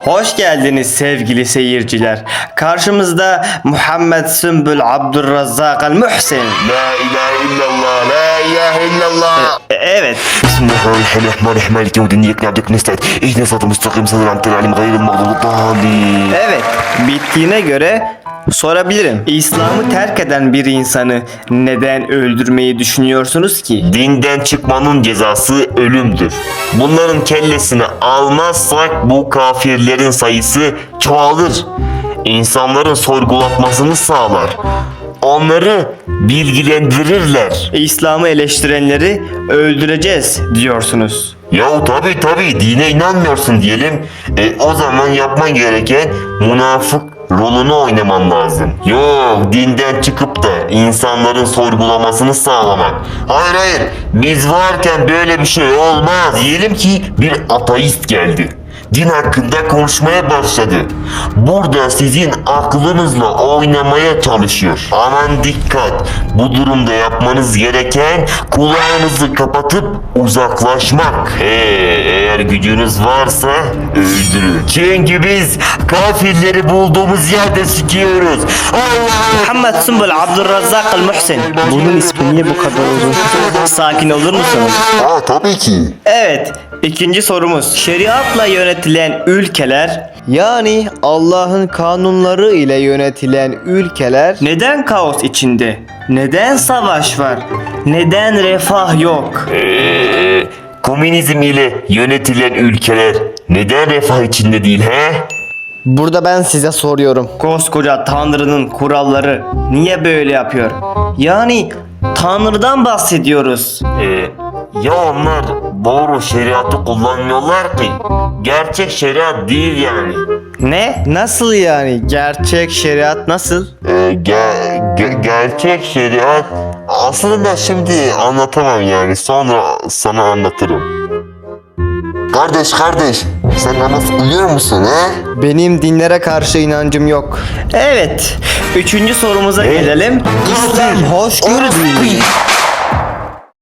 Hoş geldiniz sevgili seyirciler. Karşımızda Muhammed Sümbül Abdurrazzak el Muhsin. La ilahe illallah, la ilahe illallah. E- evet, Bismillahirrahmanirrahim. Müstakim evet. Bittiğine göre sorabilirim. İslam'ı terk eden bir insanı neden öldürmeyi düşünüyorsunuz ki? Dinden çıkmanın cezası ölümdür. Bunların kellesini almazsak bu kafirlerin sayısı çoğalır. İnsanların sorgulatmasını sağlar. Onları bilgilendirirler. İslam'ı eleştirenleri öldüreceğiz diyorsunuz. Ya tabi tabi dine inanmıyorsun diyelim. E, o zaman yapman gereken münafık rolünü oynaman lazım. Yok dinden çıkıp da insanların sorgulamasını sağlamak. Hayır hayır biz varken böyle bir şey olmaz. Diyelim ki bir ateist geldi. Din hakkında konuşmaya başladı. Burada sizin aklınızla oynamaya çalışıyor. Aman dikkat. Bu durumda yapmanız gereken kulağınızı kapatıp uzaklaşmak. Ee, eğer gücünüz varsa öldürün. Çünkü biz kafirleri bulduğumuz yerde sikiyoruz. Allah! Muhammed Sümbül Abdurrazzak el Muhsin. Bunun ismi niye bu kadar uzun? Sakin olur musunuz? Aa tabii ki. Evet, ikinci sorumuz. Şeriatla yönetilen ülkeler yani Allah'ın kanunları ile yönetilen ülkeler neden kaos içinde? Neden savaş var? Neden refah yok? Komünizm ile yönetilen ülkeler neden refah içinde değil he? Burada ben size soruyorum. Koskoca Tanrı'nın kuralları niye böyle yapıyor? Yani Tanrı'dan bahsediyoruz. Ee, ya onlar doğru şeriatı kullanmıyorlar ki. Gerçek şeriat değil yani. Ne? Nasıl yani? Gerçek şeriat nasıl? Ee, ge- ge- gerçek şeriat aslında şimdi anlatamam yani sonra sana anlatırım. Kardeş kardeş sen namaz uyuyor musun he? Benim dinlere karşı inancım yok. Evet. Üçüncü sorumuza gelelim. İslam hoşgörü dini.